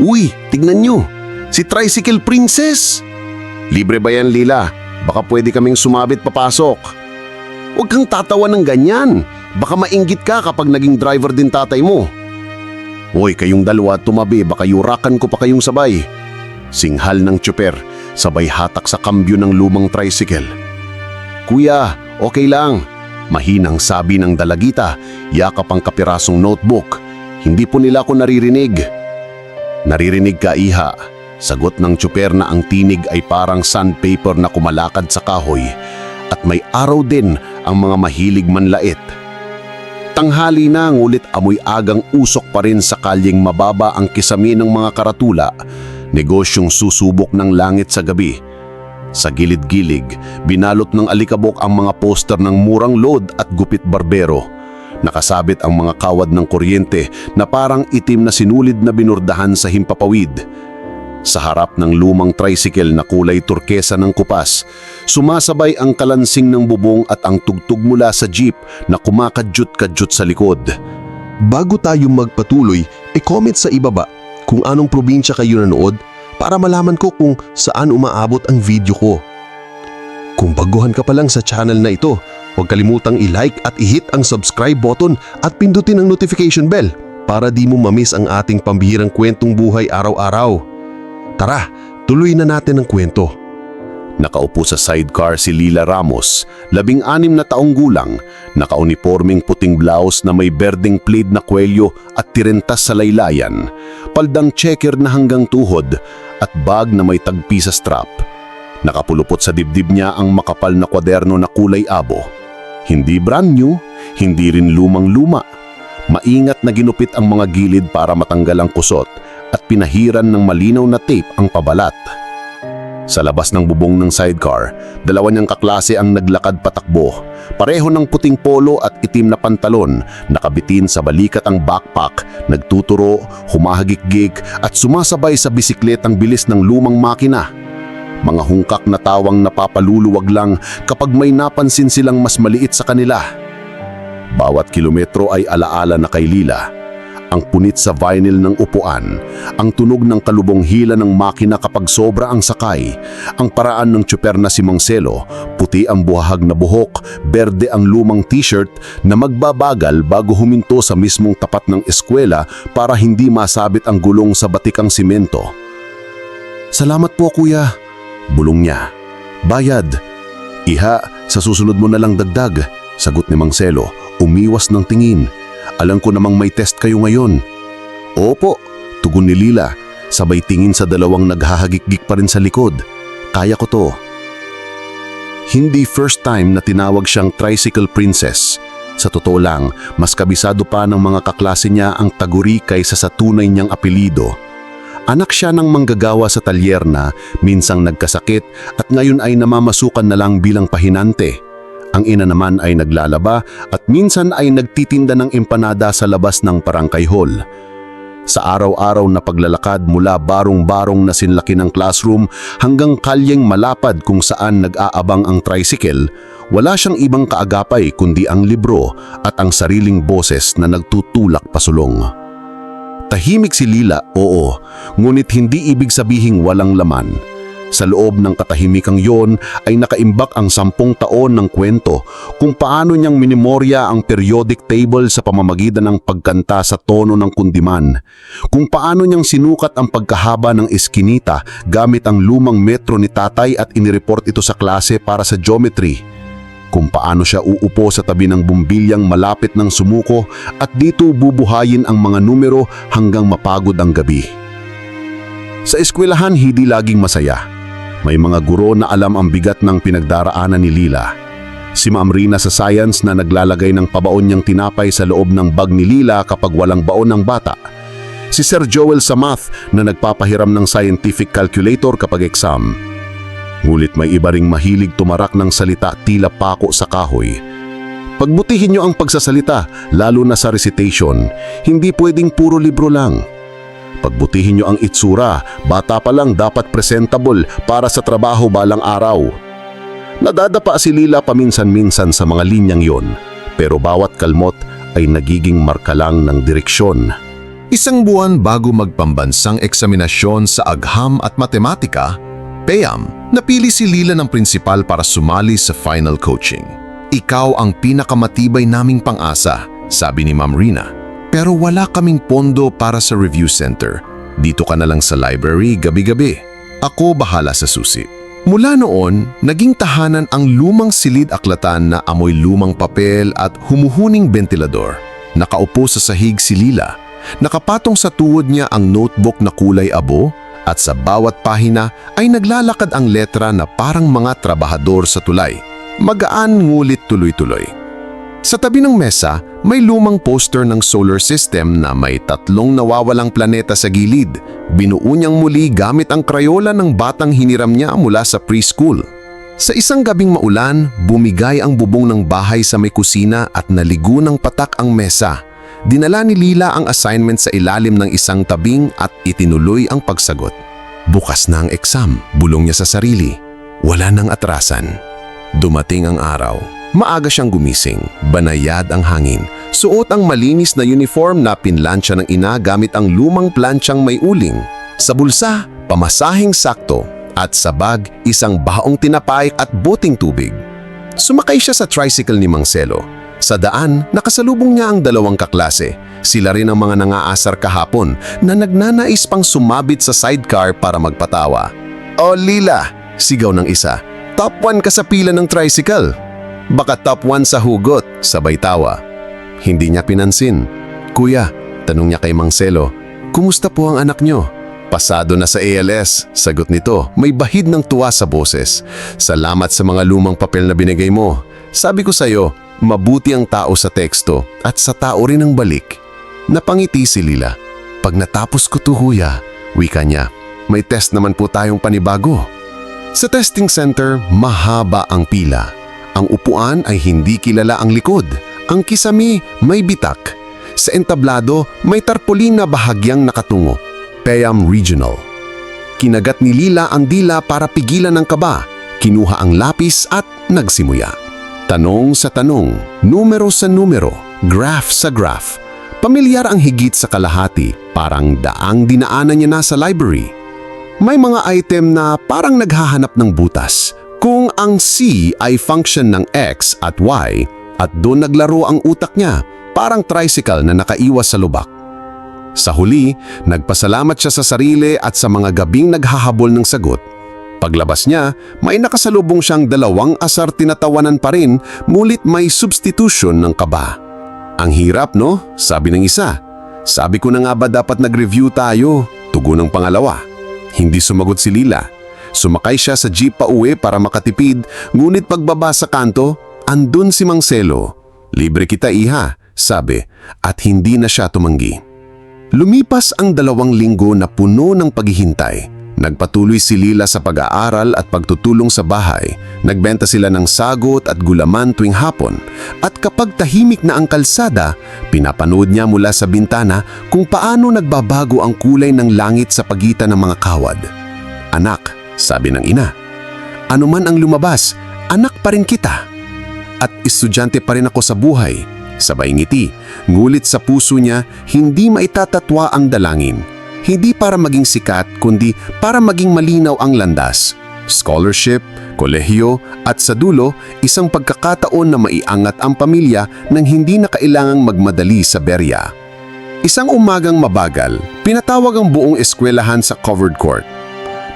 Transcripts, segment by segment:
Uy, tignan nyo. Si Tricycle Princess. Libre ba yan, Lila? Baka pwede kaming sumabit papasok. Huwag kang tatawa ng ganyan. Baka mainggit ka kapag naging driver din tatay mo. Hoy, kayong dalawa tumabi, baka yurakan ko pa kayong sabay. Singhal ng tsuper, sabay hatak sa kambyo ng lumang tricycle. Kuya, okay lang. Mahinang sabi ng dalagita, yakap ang kapirasong notebook. Hindi po nila ako naririnig. Naririnig ka, iha. Sagot ng tsuper na ang tinig ay parang sandpaper na kumalakad sa kahoy at may araw din ang mga mahilig manlait. Tanghali na ngulit amoy agang usok pa rin sa kalyeng mababa ang kisami ng mga karatula, negosyong susubok ng langit sa gabi. Sa gilid-gilig, binalot ng alikabok ang mga poster ng murang load at gupit barbero. Nakasabit ang mga kawad ng kuryente na parang itim na sinulid na binurdahan sa himpapawid. Sa harap ng lumang tricycle na kulay turkesa ng kupas, sumasabay ang kalansing ng bubong at ang tugtog mula sa jeep na kumakadyut-kadyut sa likod. Bago tayo magpatuloy, e-comment sa ibaba kung anong probinsya kayo nanood para malaman ko kung saan umaabot ang video ko. Kung baguhan ka pa lang sa channel na ito, huwag kalimutang i-like at i-hit ang subscribe button at pindutin ang notification bell para di mo mamiss ang ating pambihirang kwentong buhay araw-araw. Tara, tuloy na natin ang kwento. Nakaupo sa sidecar si Lila Ramos, labing anim na taong gulang, nakauniforming puting blouse na may berdeng plaid na kwelyo at tirentas sa laylayan, paldang checker na hanggang tuhod at bag na may tagpi sa strap. Nakapulupot sa dibdib niya ang makapal na kwaderno na kulay abo. Hindi brand new, hindi rin lumang-luma. Maingat na ginupit ang mga gilid para matanggal ang kusot at pinahiran ng malinaw na tape ang pabalat. Sa labas ng bubong ng sidecar, dalawa niyang kaklase ang naglakad patakbo. Pareho ng puting polo at itim na pantalon, nakabitin sa balikat ang backpack, nagtuturo, humahagik-gik at sumasabay sa bisikletang bilis ng lumang makina. Mga hungkak na tawang napapaluluwag lang kapag may napansin silang mas maliit sa kanila. Bawat kilometro ay alaala na kay Lila ang punit sa vinyl ng upuan, ang tunog ng kalubong hila ng makina kapag sobra ang sakay, ang paraan ng tsuper na si Mangcelo, puti ang buhahag na buhok, berde ang lumang t-shirt na magbabagal bago huminto sa mismong tapat ng eskwela para hindi masabit ang gulong sa batikang simento. Salamat po kuya, bulong niya. Bayad. Iha, sa susunod mo na lang dagdag, sagot ni Mangcelo, umiwas ng tingin. Alam ko namang may test kayo ngayon. Opo, tugon ni Lila, sabay tingin sa dalawang naghahagik-gik pa rin sa likod. Kaya ko to. Hindi first time na tinawag siyang tricycle princess. Sa totoo lang, mas kabisado pa ng mga kaklase niya ang taguri kaysa sa tunay niyang apelido. Anak siya ng manggagawa sa talyer na minsang nagkasakit at ngayon ay namamasukan na lang bilang pahinante. Ang ina naman ay naglalaba at minsan ay nagtitinda ng empanada sa labas ng Parangkay Hall. Sa araw-araw na paglalakad mula barong-barong na sinlaki ng classroom hanggang kalyeng malapad kung saan nag-aabang ang tricycle, wala siyang ibang kaagapay kundi ang libro at ang sariling boses na nagtutulak pasulong. Tahimik si Lila, oo, ngunit hindi ibig sabihing walang laman. Sa loob ng katahimikang yon ay nakaimbak ang sampung taon ng kwento kung paano niyang minimorya ang periodic table sa pamamagitan ng pagkanta sa tono ng kundiman. Kung paano niyang sinukat ang pagkahaba ng eskinita gamit ang lumang metro ni tatay at inireport ito sa klase para sa geometry. Kung paano siya uupo sa tabi ng bumbilyang malapit ng sumuko at dito bubuhayin ang mga numero hanggang mapagod ang gabi. Sa eskwelahan hindi laging masaya. May mga guro na alam ang bigat ng pinagdaraanan ni Lila. Si Ma'am Rina sa science na naglalagay ng pabaon niyang tinapay sa loob ng bag ni Lila kapag walang baon ng bata. Si Sir Joel sa math na nagpapahiram ng scientific calculator kapag exam. Ngulit may iba ring mahilig tumarak ng salita tila pako sa kahoy. Pagbutihin niyo ang pagsasalita, lalo na sa recitation, hindi pwedeng puro libro lang. Pagbutihin nyo ang itsura, bata pa lang dapat presentable para sa trabaho balang araw. Nadadapa si Lila paminsan-minsan sa mga linyang yon, pero bawat kalmot ay nagiging marka lang ng direksyon. Isang buwan bago magpambansang eksaminasyon sa agham at matematika, Peyam, napili si Lila ng prinsipal para sumali sa final coaching. Ikaw ang pinakamatibay naming pang-asa, sabi ni Ma'am Rina. Pero wala kaming pondo para sa review center. Dito ka na lang sa library gabi-gabi. Ako bahala sa susi. Mula noon, naging tahanan ang lumang silid aklatan na amoy lumang papel at humuhuning ventilador. Nakaupo sa sahig si Lila. Nakapatong sa tuhod niya ang notebook na kulay abo at sa bawat pahina ay naglalakad ang letra na parang mga trabahador sa tulay. Magaan ngulit tuloy-tuloy. Sa tabi ng mesa, may lumang poster ng solar system na may tatlong nawawalang planeta sa gilid. Binuo niyang muli gamit ang krayola ng batang hiniram niya mula sa preschool. Sa isang gabing maulan, bumigay ang bubong ng bahay sa may kusina at naligo ng patak ang mesa. Dinala ni Lila ang assignment sa ilalim ng isang tabing at itinuloy ang pagsagot. Bukas na ang exam, bulong niya sa sarili. Wala nang atrasan. Dumating ang araw. Maaga siyang gumising, banayad ang hangin. Suot ang malinis na uniform na pinlansya ng ina gamit ang lumang plansyang may uling. Sa bulsa, pamasahing sakto at sa bag, isang baong tinapay at boting tubig. Sumakay siya sa tricycle ni Mang Selo. Sa daan, nakasalubong niya ang dalawang kaklase. Sila rin ang mga nangaasar kahapon na nagnanais pang sumabit sa sidecar para magpatawa. O Lila, sigaw ng isa. Top 1 ka sa pila ng tricycle. Baka top 1 sa hugot, sabay tawa. Hindi niya pinansin. Kuya, tanong niya kay Mang Selo, Kumusta po ang anak niyo? Pasado na sa ALS, sagot nito, may bahid ng tuwa sa boses. Salamat sa mga lumang papel na binigay mo. Sabi ko sa'yo, mabuti ang tao sa teksto at sa tao rin ang balik. Napangiti si Lila. Pag natapos ko to wika niya, may test naman po tayong panibago. Sa testing center, mahaba ang pila. Ang upuan ay hindi kilala ang likod. Ang kisami may bitak. Sa entablado, may tarpaulin na bahagyang nakatungo. Payam Regional. Kinagat ni Lila ang dila para pigilan ang kaba. Kinuha ang lapis at nagsimuya. Tanong sa tanong, numero sa numero, graph sa graph. Pamilyar ang higit sa kalahati, parang daang dinaanan niya na sa library. May mga item na parang naghahanap ng butas. Kung ang C ay function ng X at Y at doon naglaro ang utak niya, parang tricycle na nakaiwas sa lubak. Sa huli, nagpasalamat siya sa sarili at sa mga gabing naghahabol ng sagot. Paglabas niya, may nakasalubong siyang dalawang asar tinatawanan pa rin, mulit may substitution ng kaba. Ang hirap no? Sabi ng isa. Sabi ko na nga ba dapat nag-review tayo? Tugon ng pangalawa. Hindi sumagot si Lila. Sumakay siya sa jeep pa uwi para makatipid, ngunit pagbaba sa kanto, andun si Mang Selo. Libre kita iha, sabi, at hindi na siya tumanggi. Lumipas ang dalawang linggo na puno ng paghihintay. Nagpatuloy si Lila sa pag-aaral at pagtutulong sa bahay. Nagbenta sila ng sagot at gulaman tuwing hapon. At kapag tahimik na ang kalsada, pinapanood niya mula sa bintana kung paano nagbabago ang kulay ng langit sa pagitan ng mga kawad. Anak, sabi ng ina. Ano man ang lumabas, anak pa rin kita. At estudyante pa rin ako sa buhay. Sabay ngiti, ngulit sa puso niya, hindi maitatatwa ang dalangin. Hindi para maging sikat, kundi para maging malinaw ang landas. Scholarship, kolehiyo, at sa dulo, isang pagkakataon na maiangat ang pamilya nang hindi na kailangang magmadali sa berya. Isang umagang mabagal, pinatawag ang buong eskwelahan sa covered court.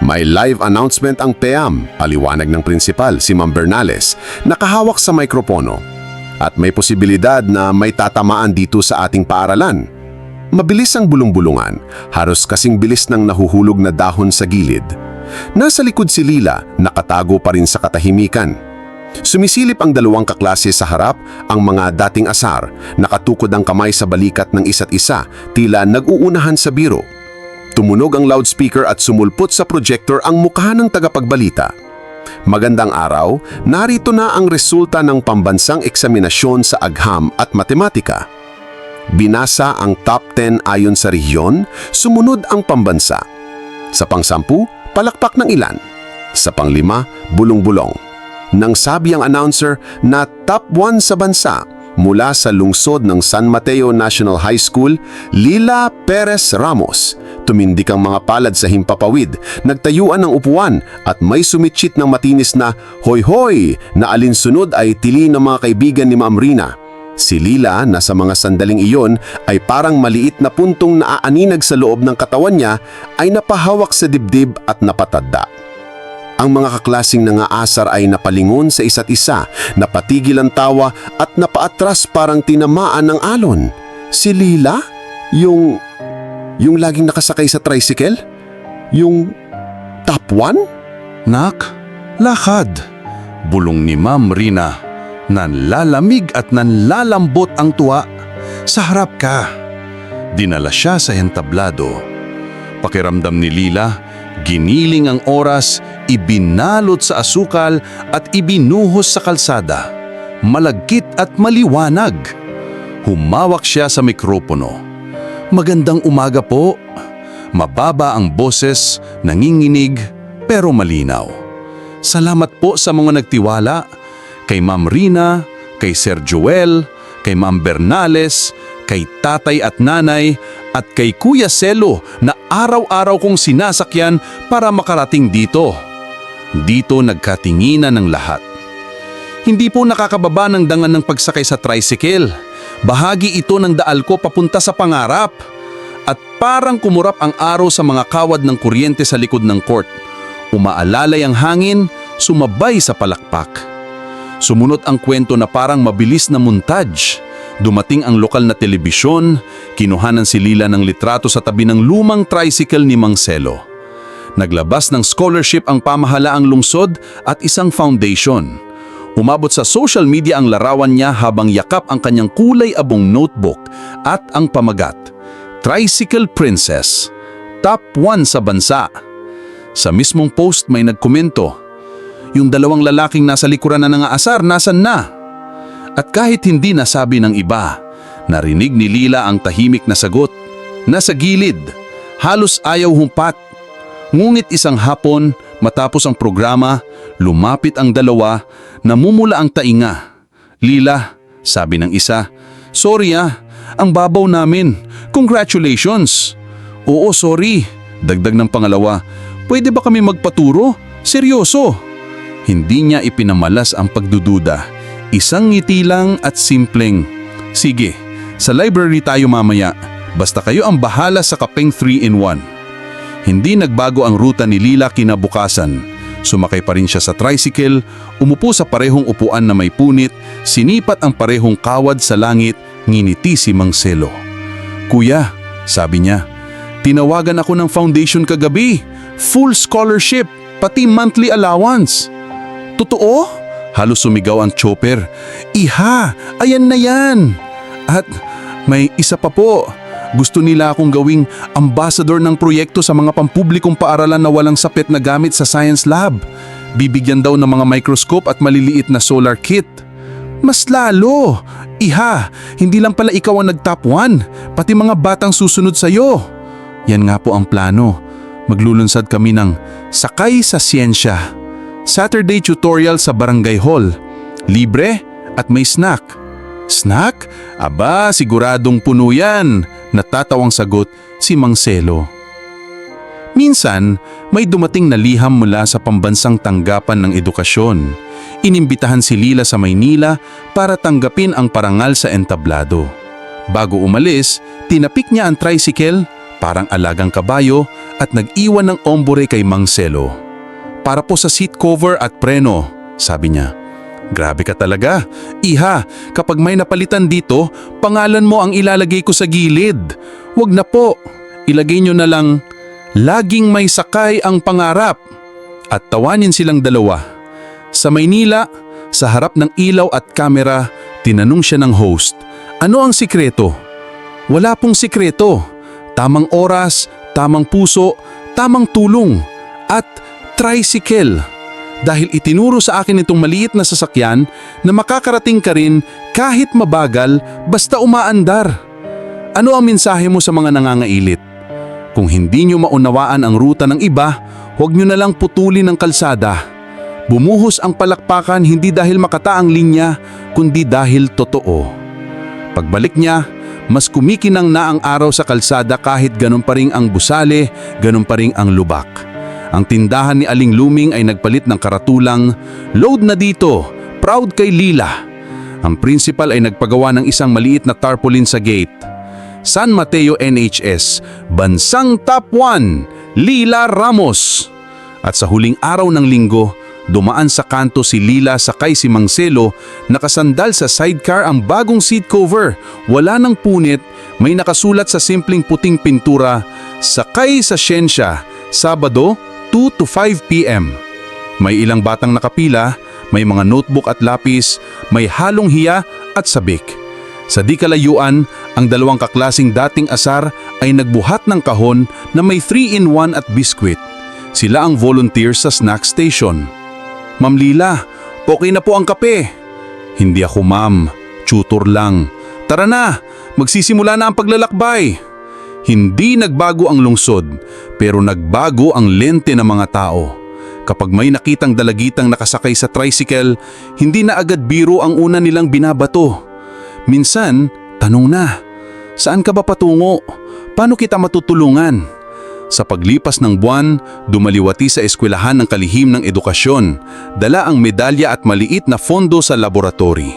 May live announcement ang PEAM, paliwanag ng prinsipal, si Ma'am Bernales, nakahawak sa mikropono. At may posibilidad na may tatamaan dito sa ating paaralan. Mabilis ang bulong-bulungan, haros kasing bilis ng nahuhulog na dahon sa gilid. Nasa likod si Lila, nakatago pa rin sa katahimikan. Sumisilip ang dalawang kaklase sa harap, ang mga dating asar, nakatukod ang kamay sa balikat ng isa't isa, tila nag-uunahan sa biro. Tumunog ang loudspeaker at sumulpot sa projector ang mukha ng tagapagbalita. Magandang araw, narito na ang resulta ng pambansang eksaminasyon sa agham at matematika. Binasa ang top 10 ayon sa rehiyon, sumunod ang pambansa. Sa pangsampu, palakpak ng ilan. Sa panglima, bulong-bulong. Nang sabi ang announcer na top 1 sa bansa, mula sa lungsod ng San Mateo National High School, Lila Perez Ramos. Tumindik ang mga palad sa himpapawid, nagtayuan ng upuan at may sumitsit ng matinis na hoy hoy na alinsunod ay tili ng mga kaibigan ni Ma'am Rina. Si Lila na sa mga sandaling iyon ay parang maliit na puntong naaaninag sa loob ng katawan niya ay napahawak sa dibdib at napatadda. Ang mga kaklasing nangaasar ay napalingon sa isa't isa, napatigil ang tawa at napaatras parang tinamaan ng alon. Si Lila? Yung... yung laging nakasakay sa tricycle? Yung... top one? Nak, lakad. Bulong ni Ma'am Rina. Nanlalamig at nanlalambot ang tuwa. Sa harap ka. Dinala siya sa entablado. Pakiramdam ni Lila, giniling ang oras, ibinalot sa asukal at ibinuhos sa kalsada. Malagkit at maliwanag. Humawak siya sa mikropono. Magandang umaga po. Mababa ang boses, nanginginig, pero malinaw. Salamat po sa mga nagtiwala, kay Ma'am Rina, kay Sir Joel, kay Ma'am Bernales, kay tatay at nanay, at kay Kuya Selo na araw-araw kong sinasakyan para makarating dito. Dito nagkatinginan ng lahat. Hindi po nakakababa ng dangan ng pagsakay sa tricycle. Bahagi ito ng daal ko papunta sa pangarap. At parang kumurap ang araw sa mga kawad ng kuryente sa likod ng court. Umaalalay ang hangin, sumabay sa palakpak. Sumunod ang kwento na parang mabilis na montage. Dumating ang lokal na telebisyon, kinuhanan si Lila ng litrato sa tabi ng lumang tricycle ni Mang Selo. Naglabas ng scholarship ang pamahalaang lungsod at isang foundation. Umabot sa social media ang larawan niya habang yakap ang kanyang kulay abong notebook at ang pamagat, Tricycle Princess, top 1 sa bansa. Sa mismong post may nagkomento, yung dalawang lalaking nasa likuran na nangaasar, nasan na? At kahit hindi nasabi ng iba, narinig ni Lila ang tahimik na sagot. Nasa gilid, halos ayaw humpat. Ngunit isang hapon, matapos ang programa, lumapit ang dalawa, namumula ang tainga. Lila, sabi ng isa, Sorry ah, ang babaw namin. Congratulations. Oo, sorry. Dagdag ng pangalawa, pwede ba kami magpaturo? Seryoso. Hindi niya ipinamalas ang pagdududa. Isang ngiti lang at simpleng, Sige, sa library tayo mamaya. Basta kayo ang bahala sa kapeng 3-in-1. Hindi nagbago ang ruta ni Lila kinabukasan. Sumakay pa rin siya sa tricycle, umupo sa parehong upuan na may punit, sinipat ang parehong kawad sa langit, nginiti si Mang Selo. Kuya, sabi niya, tinawagan ako ng foundation kagabi. Full scholarship, pati monthly allowance. Totoo? Halos sumigaw ang chopper. Iha, ayan na yan. At may isa pa po. Gusto nila akong gawing ambassador ng proyekto sa mga pampublikong paaralan na walang sapet na gamit sa science lab. Bibigyan daw ng mga microscope at maliliit na solar kit. Mas lalo! Iha, hindi lang pala ikaw ang nag-top 1, pati mga batang susunod sa'yo. Yan nga po ang plano. Maglulunsad kami ng Sakay sa Siyensya. Saturday tutorial sa Barangay Hall. Libre at may snack. Snack? Aba, siguradong puno yan. Natatawang sagot si Mang Selo. Minsan, may dumating na liham mula sa pambansang tanggapan ng edukasyon. Inimbitahan si Lila sa Maynila para tanggapin ang parangal sa entablado. Bago umalis, tinapik niya ang tricycle, parang alagang kabayo, at nag-iwan ng ombore kay Mang Selo. Para po sa seat cover at preno, sabi niya. Grabe ka talaga. Iha, kapag may napalitan dito, pangalan mo ang ilalagay ko sa gilid. Wag na po. Ilagay nyo na lang, laging may sakay ang pangarap. At tawanin silang dalawa. Sa Maynila, sa harap ng ilaw at kamera, tinanong siya ng host, ano ang sikreto? Wala pong sikreto. Tamang oras, tamang puso, tamang tulong, at tricycle dahil itinuro sa akin itong maliit na sasakyan na makakarating ka rin kahit mabagal basta umaandar. Ano ang mensahe mo sa mga nangangailit? Kung hindi nyo maunawaan ang ruta ng iba, huwag nyo na lang putulin ang kalsada. Bumuhos ang palakpakan hindi dahil makataang linya, kundi dahil totoo. Pagbalik niya, mas kumikinang na ang araw sa kalsada kahit ganun pa rin ang busale, ganun pa rin ang lubak. Ang tindahan ni Aling Luming ay nagpalit ng karatulang, Load na dito, proud kay Lila. Ang principal ay nagpagawa ng isang maliit na tarpaulin sa gate. San Mateo NHS, Bansang Top 1, Lila Ramos. At sa huling araw ng linggo, dumaan sa kanto si Lila sakay si Mangselo, nakasandal sa sidecar ang bagong seat cover, wala ng punit, may nakasulat sa simpleng puting pintura, sakay sa siyensya, Sabado, 2 to 5 p.m. May ilang batang nakapila, may mga notebook at lapis, may halong hiya at sabik. Sa di kalayuan, ang dalawang kaklasing dating asar ay nagbuhat ng kahon na may 3-in-1 at biskwit. Sila ang volunteers sa snack station. Ma'am Lila, okay na po ang kape. Hindi ako ma'am, tutor lang. Tara na, magsisimula na ang paglalakbay. Hindi nagbago ang lungsod, pero nagbago ang lente ng mga tao. Kapag may nakitang dalagitang nakasakay sa tricycle, hindi na agad biro ang una nilang binabato. Minsan, tanong na, saan ka ba patungo? Paano kita matutulungan? Sa paglipas ng buwan, dumaliwati sa eskwelahan ng kalihim ng edukasyon, dala ang medalya at maliit na fondo sa laboratory.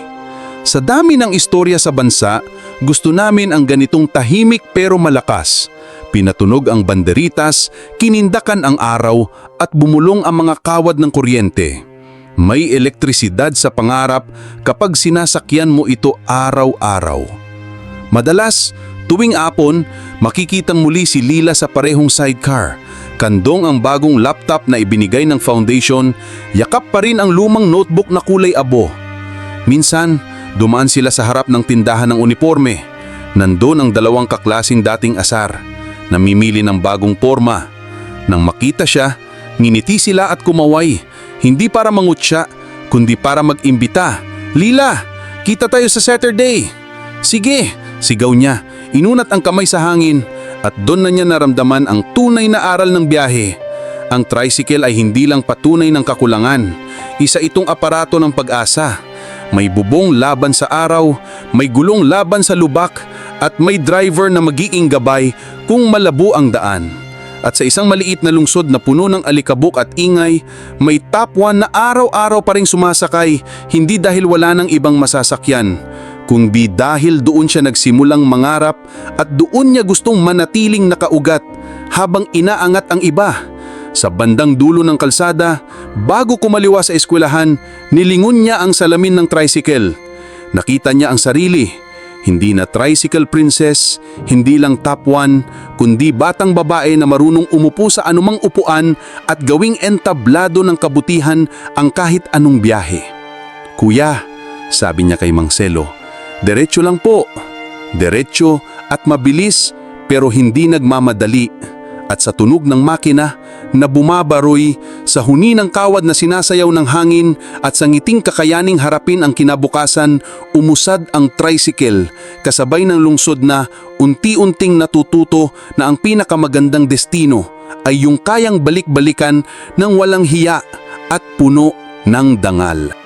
Sa dami ng istorya sa bansa, gusto namin ang ganitong tahimik pero malakas. Pinatunog ang banderitas, kinindakan ang araw at bumulong ang mga kawad ng kuryente. May elektrisidad sa pangarap kapag sinasakyan mo ito araw-araw. Madalas, tuwing apon, makikitang muli si Lila sa parehong sidecar. Kandong ang bagong laptop na ibinigay ng foundation, yakap pa rin ang lumang notebook na kulay abo. Minsan, dumaan sila sa harap ng tindahan ng uniforme. Nandun ang dalawang kaklasing dating asar, namimili ng bagong porma. Nang makita siya, nginiti sila at kumaway, hindi para mangutya, kundi para mag-imbita. Lila, kita tayo sa Saturday. Sige, sigaw niya, inunat ang kamay sa hangin at doon na niya naramdaman ang tunay na aral ng biyahe. Ang tricycle ay hindi lang patunay ng kakulangan, isa itong aparato ng pag-asa. May bubong laban sa araw, may gulong laban sa lubak, at may driver na magiging gabay kung malabo ang daan. At sa isang maliit na lungsod na puno ng alikabok at ingay, may top 1 na araw-araw pa rin sumasakay, hindi dahil wala ng ibang masasakyan, kundi dahil doon siya nagsimulang mangarap at doon niya gustong manatiling nakaugat habang inaangat ang iba. Sa bandang dulo ng kalsada, bago kumaliwa sa eskwelahan, nilingon niya ang salamin ng tricycle. Nakita niya ang sarili, hindi na tricycle princess, hindi lang top 1, kundi batang babae na marunong umupo sa anumang upuan at gawing entablado ng kabutihan ang kahit anong biyahe. Kuya, sabi niya kay Mangselo, diretso lang po. Diretso at mabilis pero hindi nagmamadali. At sa tunog ng makina na bumabaroy, sa huni ng kawad na sinasayaw ng hangin at sa ngiting kakayaning harapin ang kinabukasan, umusad ang tricycle kasabay ng lungsod na unti-unting natututo na ang pinakamagandang destino ay yung kayang balik-balikan ng walang hiya at puno ng dangal.